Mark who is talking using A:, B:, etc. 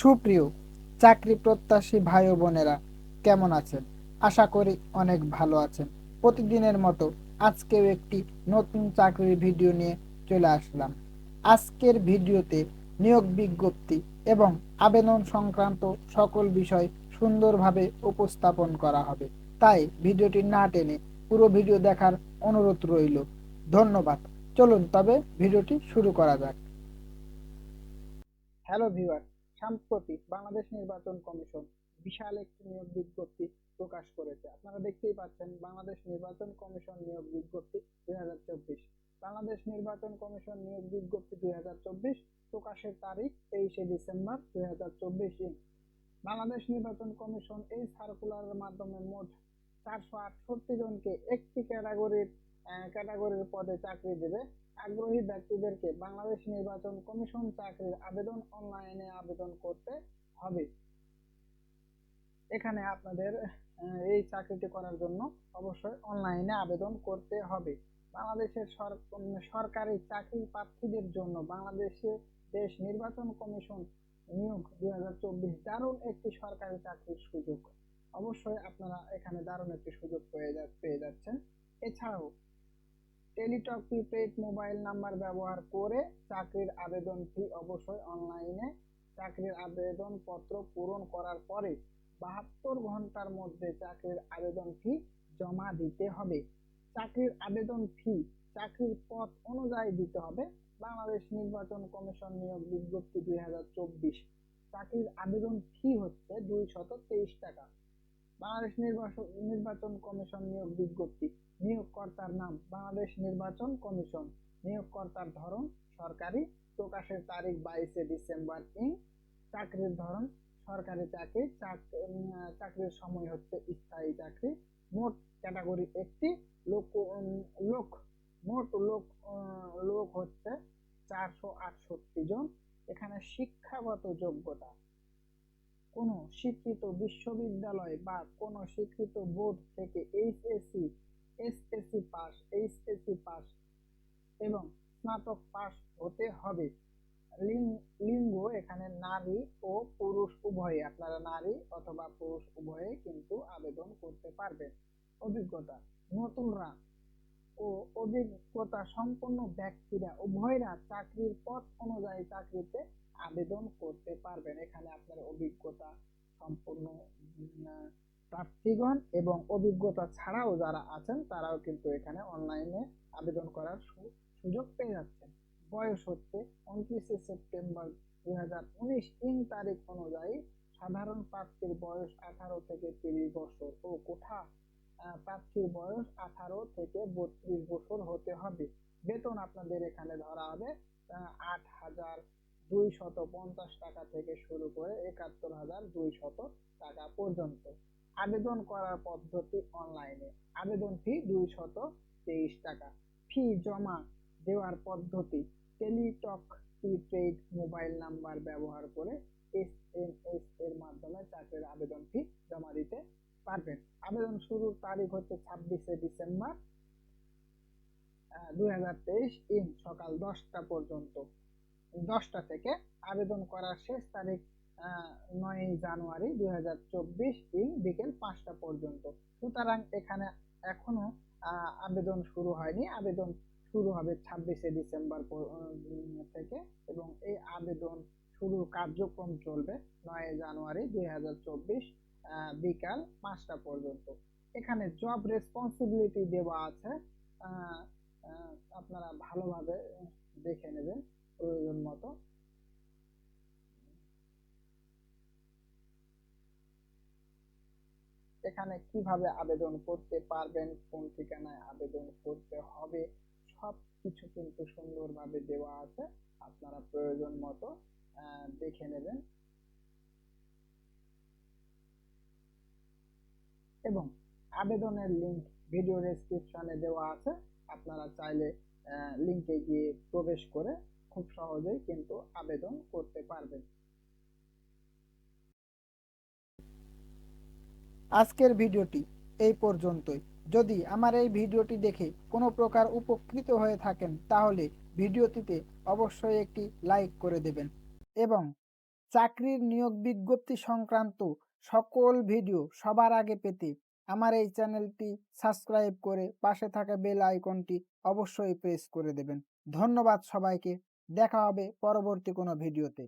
A: সুপ্রিয় চাকরি প্রত্যাশী ভাই ও বোনেরা, কেমন আছেন? আশা করি অনেক ভালো আছেন। প্রতিদিনের মতো আজকেও একটি নতুন চাকরির ভিডিও নিয়ে চলে আসলাম। আজকের ভিডিওতে নিয়োগ বিজ্ঞপ্তি এবং আবেদন সংক্রান্ত সকল বিষয় সুন্দরভাবে উপস্থাপন করা হবে। তাই ভিডিওটি না টেনে পুরো ভিডিও দেখার অনুরোধ রইল। ধন্যবাদ। চলুন তবে ভিডিওটি শুরু করা যাক। হ্যালো ভিউয়ার সাম্প্রতি বাংলাদেশ নির্বাচন কমিশন বিশাল একটি নিয়োগ বিজ্ঞপ্তি প্রকাশ করেছে। আপনারা দেখতেই পাচ্ছেন বাংলাদেশ নির্বাচন কমিশন নিয়োগ বিজ্ঞপ্তি দুই বাংলাদেশ নির্বাচন কমিশন নিয়োগ বিজ্ঞপ্তি দুই প্রকাশের তারিখ তেইশে ডিসেম্বর দুই বাংলাদেশ নির্বাচন কমিশন এই সার্কুলারের মাধ্যমে মোট চারশো আটষট্টি জনকে একটি ক্যাটাগরির ক্যাটাগরির পদে চাকরি দেবে। আগ্রহী ব্যক্তিদেরকে বাংলাদেশ নির্বাচন কমিশন চাকরির আবেদন অনলাইনে আবেদন করতে হবে। এখানে আপনাদের এই চাকরিটি করার জন্য অবশ্যই অনলাইনে আবেদন করতে হবে। বাংলাদেশের সরকারি চাকরি প্রার্থীদের জন্য বাংলাদেশে দেশ নির্বাচন কমিশন নিয়োগ দুই হাজার চব্বিশ দারুণ একটি সরকারি চাকরির সুযোগ। অবশ্যই আপনারা এখানে দারুণ একটি সুযোগ পেয়ে যাচ্ছেন। এছাড়াও টেলিটক প্রিপেড মোবাইল নাম্বার ব্যবহার করে চাকরির আবেদন ফি অবশ্যই অনলাইনে চাকরির আবেদন পত্র পূরণ করার পরে বাহাত্তর ঘণ্টার মধ্যে চাকরির আবেদন ফি জমা দিতে হবে। চাকরির আবেদন ফি চাকরির পথ অনুযায়ী দিতে হবে। বাংলাদেশ নির্বাচন কমিশন নিয়োগ বিজ্ঞপ্তি দুই হাজার চব্বিশ। চাকরির আবেদন ফি হচ্ছে দুই শত তেইশ টাকা। বাংলাদেশ নির্বাচন নির্বাচন কমিশন নিয়োগ বিজ্ঞপ্তি। নিয়োগকর্তার নাম বাংলাদেশ নির্বাচন কমিশন। নিয়োগকর্তার ধরন সরকারি প্রকাশের তারিখ বাইশে ডিসেম্বর ইং চাকরির ধরন, সরকারি চাকরি, চাক- চাকরির সময় হচ্ছে স্থায়ী চাকরি। মোট ক্যাটাগরি একটি, লোক লোক, মোট লোক লোক হচ্ছে চারশো আটষট্টি জন। এখানে শিক্ষাগত যোগ্যতা, কোনো স্বীকৃত বিশ্ববিদ্যালয় বা কোনো স্বীকৃত বোর্ড থেকে HSC, SSC pass, HSC pass এবং স্নাতক পাস হতে হবে। লিঙ্গ এখানে নারী ও পুরুষ উভয়ে আপনারা নারী অথবা পুরুষ উভয়ে কিন্তু আবেদন করতে পারবেন। অভিজ্ঞতা নতুনরা ও অভিজ্ঞতা সম্পন্ন ব্যক্তিরা উভয়রা চাকরির পথ অনুযায়ী চাকরিতে আবেদন করতে পারবেন। এখানে আপনার অভিজ্ঞতা আহ, প্রার্থীগণ এবং অভিজ্ঞতা ছাড়াও যারা আছেন তারাও কিন্তু এখানে অনলাইনে আবেদন করার সুযোগ পেয়ে যাচ্ছেন বয়স হচ্ছে উনত্রিশে সেপ্টেম্বর দুই হাজার উনিশ ইং তারিখ অনুযায়ী সাধারণ প্রার্থীর বয়স আঠারো থেকে তিরিশ বছর। ও কোঠা প্রার্থীর বয়স আঠারো থেকে বত্রিশ বছর হতে হবে। বেতন আপনাদের এখানে ধরা হবে আট হাজার দুই শত পঞ্চাশ টাকা থেকে শুরু করে একাত্তর হাজার দুই শত টাকা পর্যন্ত। আবেদন করার পদ্ধতি অনলাইনে। আবেদন ফি দুই শত তেইশ টাকা। ফি জমা দেওয়ার পদ্ধতি। টেলিটক প্রিপেইড মোবাইল নাম্বার ব্যবহার করে এস এম এস এর মাধ্যমে চাকরির আবেদন ফি জমা দিতে পারবেন। আবেদন শুরুর তারিখ হচ্ছে ছাব্বিশে ডিসেম্বর দুই হাজার তেইশ ইন সকাল দশটা পর্যন্ত। দশটা থেকে আবেদন করার শেষ তারিখ নয় জানুয়ারি দুই হাজার চব্বিশ ইন বিকেল পাঁচটা পর্যন্ত। সুতরাং এখানে এখনও আবেদন শুরু হয়নি। আবেদন শুরু হবে ছাব্বিশে ডিসেম্বর থেকে এবং এই আবেদন শুরুর কার্যক্রম চলবে নয় জানুয়ারি দুই হাজার চব্বিশ বিকাল পাঁচটা পর্যন্ত। এখানে জব রেসপন্সিবিলিটি দেওয়া আছে। আপনারা ভালোভাবে দেখে নেবেন প্রয়োজন মতো। এখানে কীভাবে আবেদন করতে পারবেন, কোন ঠিকানায় আবেদন করতে হবে সব কিছু কিন্তু সুন্দরভাবে দেওয়া আছে। আপনারা প্রয়োজন মতো দেখে নেবেন। এবং আবেদনের লিংক ভিডিও ডেসক্রিপশনে দেওয়া আছে। আপনারা চাইলে লিংকে গিয়ে প্রবেশ করে খুব সহজেই কিন্তু আবেদন করতে পারবেন। আজকের ভিডিওটি এই পর্যন্তই। যদি আমার এই ভিডিওটি দেখে কোনো প্রকার উপকৃত হয়ে থাকেন, তাহলে ভিডিওটিতে অবশ্যই একটি লাইক করে দেবেন এবং চাকরির নিয়োগ বিজ্ঞপ্তি সংক্রান্ত সকল ভিডিও সবার আগে পেতে আমার এই চ্যানেলটি সাবস্ক্রাইব করে পাশে থাকা বেল আইকনটি অবশ্যই প্রেস করে দেবেন। ধন্যবাদ সবাইকে। দেখা হবে পরবর্তী কোনো ভিডিওতে।